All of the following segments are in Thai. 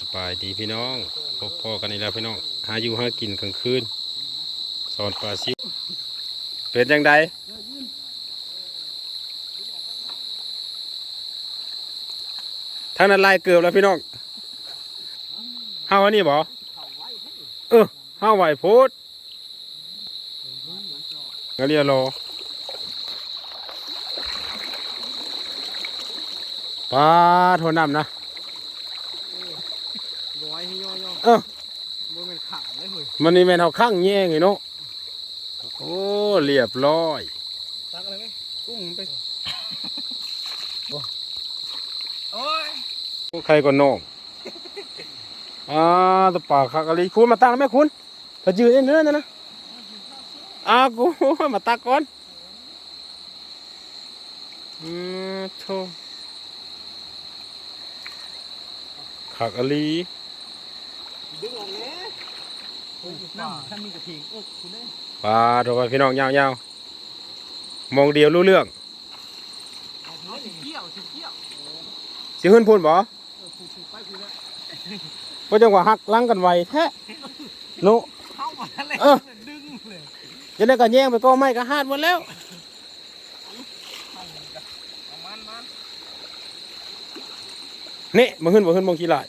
สบายดีพี่น้องพบพ่อกันอีกแล้วพี่น้อง หาอยู่หากินกลางคืนสอนปลาซิวเป็นจังใดทางนั้นลายเกือบแล้วพี่น้องเฮาอันนี้บ่เออเฮาไหวโพดก็เรียรอปลาโทนน้ำนะ ร้อยให้ย่อย่อ เออบ่เป็นขังเลยเฮ้ยมันนี่แม่นเอาข้างแย่งไงเนาะโอ้เรียบร้อยตักอะไรไหมกุ้งมันไปโอ้ยใครก็น้องอ่าตะป่าคักอะไรคุณมาตั้งไหมคุณถ้ายืนเองเนื้อนะนะอ่ากูมาตักก่อนอืมโธ่คักอะไรดึงออกแน่ น้ำถ้ามีกระทิงเออคุณได้ปลาโทรไปพี่น้องยาวๆมองเดียวรู้เรื่องเอาสิเกี่ยวสิเกี่ยวสิขึ้นพูนบ่เออผูกๆไปผูกแล้วก็จังหวะหักหลังกันไวแท้โนเข้ามาแล้วเออดึงเลยจะได้กันแย่งไปก็ไม่ก็หาดหมดแล้วประมาณมันนี่มาขึ้นมาขึ้นมองกี่หลาย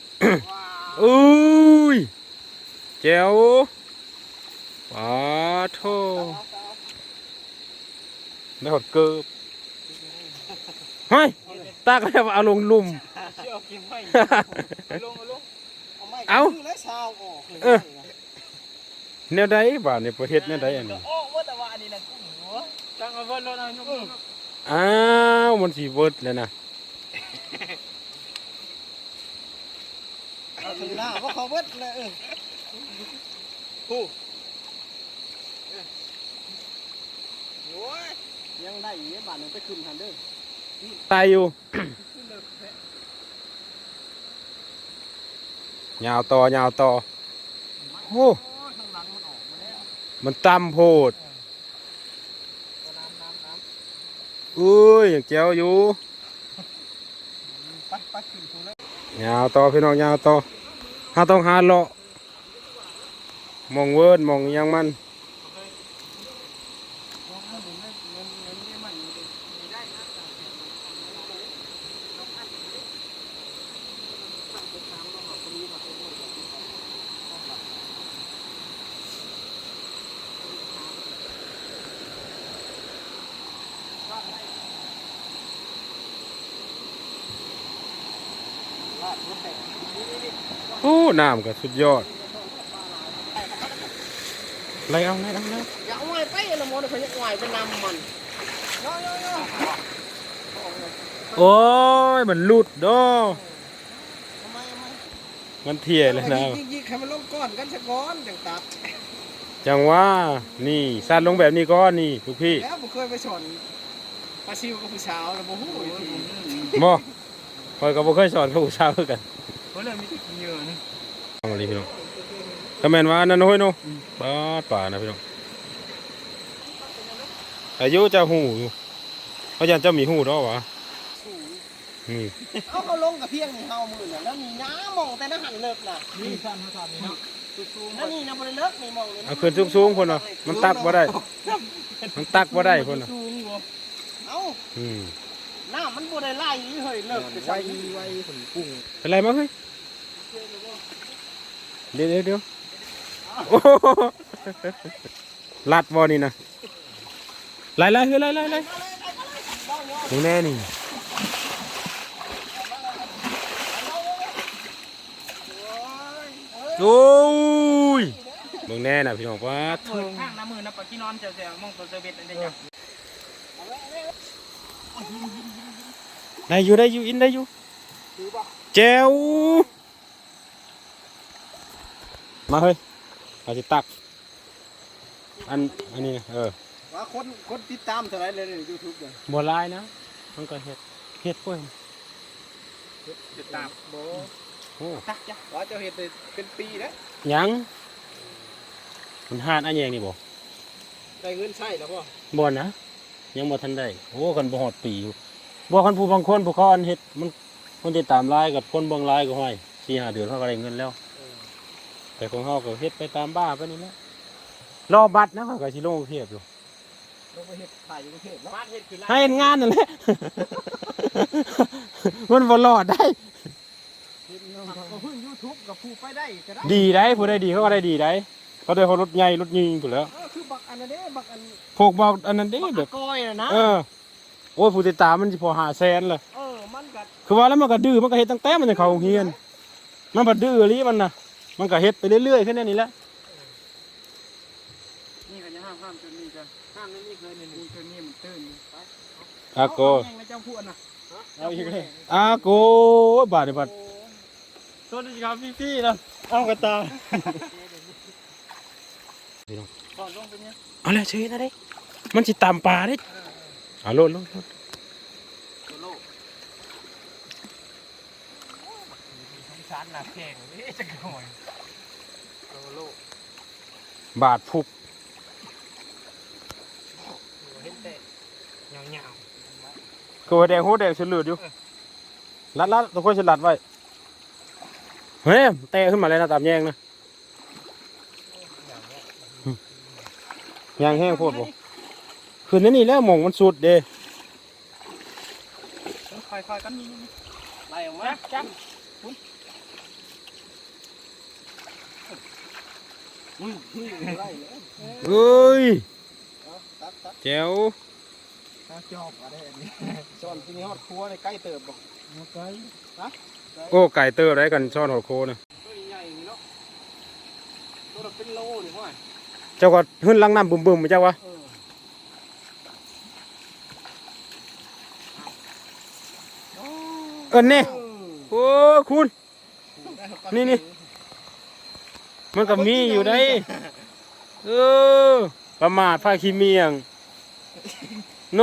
ว้าวอุ้ย แจ๋วปาโทได้หดเกิบเฮ้ยตากแล้วเอาลงลุ่มเชี่ยวกินไม่เอาลงเอาลงเอาไม่เอาดึงแล้วชาวออกเลยเออแนวใดบ้านในประเทศแนวใดอันนี้โอ้ว่าแต่ว่าอันนี้นะกุ้งหัวจังเอาเบิ้ลรถเอายกมืออ้าวมันสีเวิร์ดแล้วนะเอาถึงหน้าว่าเขาเบิ้ลเลย เออผู้โอ้ยยังได้อีกบาทหนึงไปขึ้นทันเด้อตายอยู่ ยาวต่อยาวต่อโอ้โอ้ยข้างหลังมันออกมาแล้วมันต่ำโพดน้ำน้ำน้อุ้ยยังแจ๋วอยู่ำปัดปัดขึ้นถูแล้วยาวต่อพี่น้องยาวต่อหาต้องหาเลาะ มองเวิร์ดมองยังมันโอ้ น้ำก็สุดยอด ไล่เอาไล่เอาไล่เอาอย่าเอาไว้ไปละมอนเขาจะไหวเป็นน้ำมันย่อย่อย่อโอ้ยมันหลุดดอทำไมทำไมมันเที่ยเลยนะยิงยิงให้มันลงก้อนกันสักก้อนจังตัดจังว่านี่สั้นลงแบบนี้ก้อนนี่ทุกพี่แล้วผมเคยไปสอนปลาซิวกับผู้สาวแล้วบ่ฮู้อีกทีบ่คอยก็บ่เคยสอนเขาผู้ชายคือกันเพราะเรื่องมีที่กินเยอะนี่เอามาเลยพี่น้อง ถ้าแม่นว่านนั่นโอ้ยเนาะปลาดป่านะพี่น้องอายุจะหูอยู่เขายันเจ้ามีหูดอกวะนี่เอาเขาลงกับเพียงนี่เฮามือเนี่ยแล้วมีน้ำมองแต่น้ำหันเลิกน่ะนี่ซ้ำซ้ำนี่เนาะนั่นนี่นะบ่ได้เลิกนี่มองนี่เอาขึ้นสูงๆพุ่นน่ะมันตักบ่ได้ มันตักบ่ได้พุ่นน่ะเอาอืมน้ำมันบ่ได้ไล่เฮ้ยเลิกไปใส่ไว้ผลกุ้งเป็นไรมั้งเฮ้ยเดี๋ยวเดี๋ยว โอ้โหลัดบ่นี่นะไล่ไล่เฮ้ยไล่ไล่ไล่นี่แน่นี่โอ้ยเบิ่งแน่น่ะพี่น้องว่าเปิดข้างน้ำมือนะปะกี้นอนเจียวๆมองตัวเซเว่นอันเดียวได้อยู่ได้อยู่อินได้อยู่แจ๋วมาเฮ้ย เอาสิตัก อันอันนี้นะเออว่าคนคนติดตามเท่าไหร่เลยใน YouTube เนี่ยบัวลายนะมันก็เห็ดเห็ดป่วยติดตามบ่โอ้ตักจ้ะว่าเจ้าเฮ็ดได้เป็นปีแล้วยังมันหาดอันแยงนี่บ่ได้เงินใช้แล้วบ่บ่นะยังบ่ทันได้โอ้กันบ่ฮอดปีอยู่บ่คันผู้บางคนผู้เขาอันเฮ็ดมันคนติดตามหลายกับคนเบิ่งหลายก็ห้อยสี่ห้าเดือนเขาก็ได้เงินแล้ว แต่ของเขาก็เฮ็ดไปตามบ้าไปนี่แหละรอบัตรนะเขาก็สิลงกรุงเทพอยู่ลงไปเฮ็ดถ่ายอยู่กรุงเทพเนาะบ้านเฮ็ดคือไรให้เฮ็ดงานนั่นแหละ มันบ่รอดได้ ก็เพิ่ง YouTube กับผู้ไปได้ก็ได้ดีได้ผู้ได้ดีเขาก็ได้ดีได้เขาได้เขารถใหญ่รถยิงพุ่นแหล้วเออคือบักอันนั้นเด้บักอันพวกบอกอันนั้นเด้บักแบอาบกอยน่ะนะเออโอ้ยผู้ติดตามมันสิพอหาแสนเลย เออมันก็คือว่าแล้วมันก็ดื้อมันก็เฮ็ดตั้งแต่มันจะเข้าโรงเรียน มันบ่ดื้ออีหลีมันน่ะ มันก็เฮ็ดไปเรื่อยๆแค่นั้นนี่แหละนี่ก็จะห้ามห้ามจนนี่กันห้ามนี่นี่เคยนี่นี่เคยนี่มันตื้นอยู่ไปอาโกแม่งแล้วเจ้าพูดน่ะเอาอีกเลยอาโกบาดนี่บาดสวัสดีครับพี่ๆนะเอากระตาถอดลงเป็นยังเอาแล้วเฉยนะเด้มันสิตามปลาเด้เอาโลดโลดโลด ตัวโลกสงสารหนักแข่งนี่จะก่อยตัวโลกบาดพุกเห็นแต่ยาวก็ว่าแดงโหแดงฉลืดอยู่ลัดลัดตัวคนฉลัดไว้เฮ้ยเตะขึ้นมาเลยนะตามแยงนะยางแห้งโพดบ่คืนนั้นนี่แล้วหมองมันสุดเด้ๆค่อยๆกันนี่นี่ไล่ออกมาจับ อุ้ยอุ้ยไล่ เลยเอ้ยเอาตัดตัดแจ๋วตัดจอบอะไรอันนี้ซ่อนที่นี่ฮอดครัวในใกล้เติบบ่มาไกลโอ้ไก่เติบได้กันช่อนหัวโคนะตัวใหญ่นี่เนาะตัวละเป็นโลนี่พ่อเจ้าก็หึ้นลังน้ำบึมๆมาเจ้าวะเออเอินนี่โอ้คุณนี่นี่ มันก็มีอยู่ได้เออประมาทผ้าขี้เมียงโน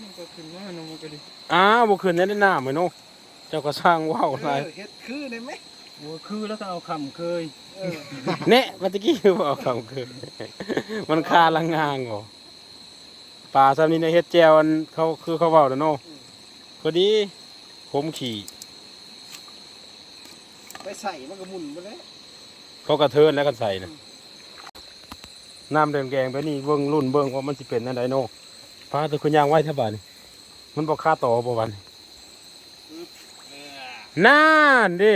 มันก็ขึ้นมาเนาะมันก็ดิอ้าวบ่คืนนี้ได้หน้าไหมโนเจ้าก็สร้างว่าวเออะไรอเฮ็ดคือได้ไหมโอ้คือแล้วก็เอาคำเคยเออเน่เมื่อกี้คือบอกคำคือมันคาลังงางเหรอปลาซ้ำนี้ในเฮ็ดแจวอันเขาคือเขาเว้าเด้อโนพอดีผมขี่ ไปใส่มันก็หมุนไปเลยเขากระเทินแล้วกันใส่นะน้ำแดงๆไปนี่เบิ่งรุ่นเบิ่งว่ามันสิเป็นอันใดโนปลาตัวคุณยางไว้เท่าบาดนี่มันบอกค่าต่อบ่วันนี้น่านดิ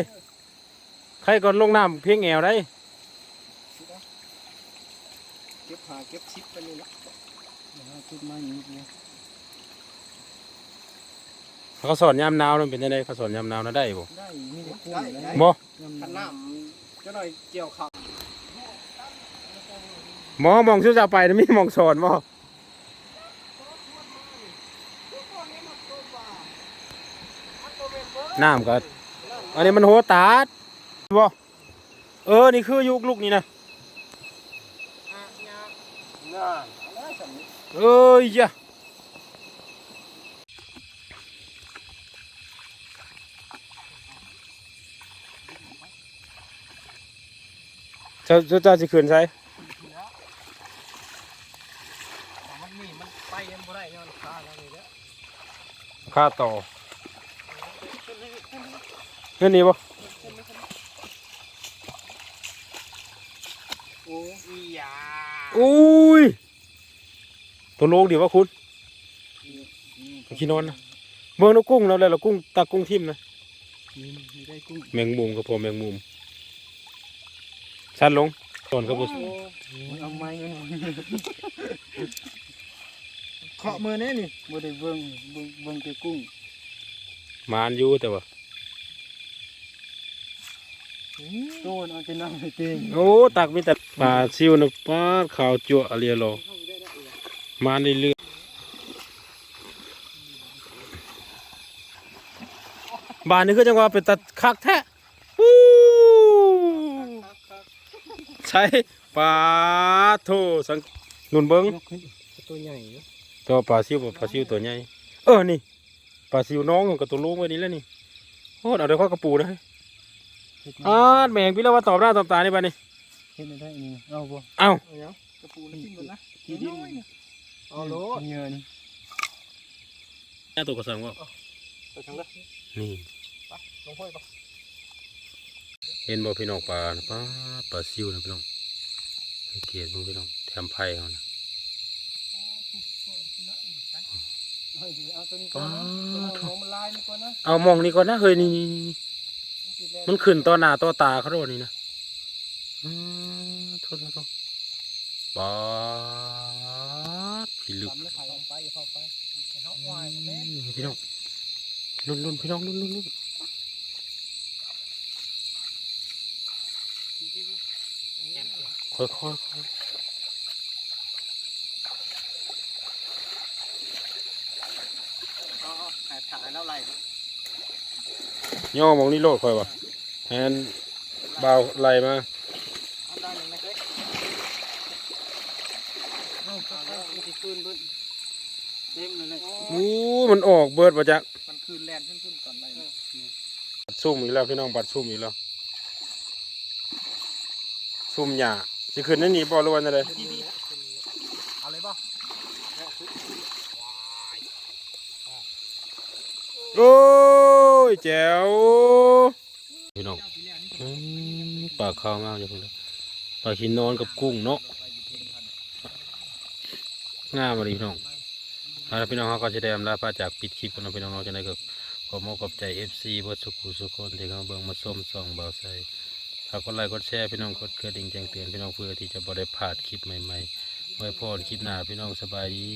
ใครก่อนลงน้ำเพียงแอวได้เก็บหาเก็บชิปไปนี่ละจุดมาอย่างนี้ เขาสอนยามหนาวนั่นเป็นยังไงเขาสอนยามหนาวนะได้บ่ได้มีแต่กุ้งได้เลยได้บ่ขันน้ำจะหน่อยเกี่ยวข้าวหมอมองชื่อจะไปนะมีมองสอนบ่น้ำก็อันนี้มันโหตาดบ่เออ นี่คือยุคลูกนี่นะอะยาน่าแล้วสำนี้เอ้ยยะ เจ้าเจ้าเจ้าสิคืนใช่มันนี่มันไปยังบ่ได้ย้อนขาแล้วนี่เด้อค่าต่อเงินนี้บ่โอ้อีหยาอุ้ยตัวโลกดีวะคุณขี้นอนนะเบิ่งนกกุ้งแล้วแล้วเรากุ้งตากุ้งทิ่มนะนี่ได้กุ้งแมงมุมกับพอแมงมุม ชันลงตอนกระปุกเอาไม้มาหน่อยเคาะมือนี่นี่บ่ได้เบิ่งเบิ่งเบิ่งแต่กุ้งมานอยู่แต่ว่าโดนเอาแต่น้ำไปเต็งโอ้ตักมีแต่ปลาซิวนะปลาขาวจั่วอะเรียรอมาเรื่อยๆบ้านนี้คือจังว่าเป็นตัดคักแท้ฮู้ใช่ปลาโทสังนุนเบิ้งยกขึ้นตัวใหญ่เนอะตัวปลาซิวกับปลาซิวตัวใหญ่เออนี่ปลาซิวน้องกับตัวลูกไว้นี่แล้วนี่โอ้เอาเดี๋ยวข้อกระปูนะเฮ็ดอ่าแม่งพี่แล้วว่าตอบหน้าตอบตานี่บ้านี่เฮ็ดได้นี่เอาบ่เอ้าเอาเนาะกระปูนี่กินหมดนะที่ดินเอาโลดเงินหน้าตัวกระสังว่าไปทางละนี่ไปลงห้วยปะ เห็นบ่พี่น้องปลาน่ะปลาปลาซิวนะพี่น้องสังเกตเบิ่งพี่น้องแถมไผ่เขานะเฮ้ยเอาตัวนี้ก่อนนะตัวมันลายนี่ก่อนนะเอามองนี่ก่อนนะเฮ้ยนี่นี่นี่มันขึ้นต่อหน้าต่อตาเขาโดนนี่นะอืมโทษโทษโทษปลาดพี่ลึกทำแล้วไผ่ออกไปอย่าเข้าไปให้เขาวายแม่พี่น้องลุ่นลุ่นพี่น้องลุ่นลุ่นลุ่น ค่อยค่อยค่อยอ๋อถ่ายถ่ายแล้วไหลย่อมองนี่โลดค่อยวะแฮนเบาไหลมาเอาได้หนึ่งนะเค้กเอาเอาแล้วมันสิคืนเบิ้ลเต็มเลยเลยอู้มันออกเบิดมาจากมันคืนแลนขึ้นขึ้นก่อนเลยนะปัดซุ่มอีกแล้วพี่น้องปัดซุ่มอีกแล้ว ซุ่มหยาสิขึ้นนั่นนี่บ่รวนอะไรเอาเลยปะโอ้ยแจ๋วพี่น้องอืมปลาข้าวงามจังเลยปลาขินนอนกับกุ้งเนาะงามเลยพี่น้องเอาละพี่น้องเขาก็จะได้อำลาพาจากปิดคลิปกันเนาะพี่น้องเนาะจะได้ก็ขอมอบขอบใจ FC เบิดสุขุสุขคนที่เขาเบิ่งมาส้มส่องเบาใส่ฝากกดไลค์กดแชร์พี่น้องกดกระดิ่งแจ้งเตือนพี่น้องเพื่อที่จะบริพลาดคลิปใหม่ๆไว้พอดคลิปหน้าพี่น้องสบายดี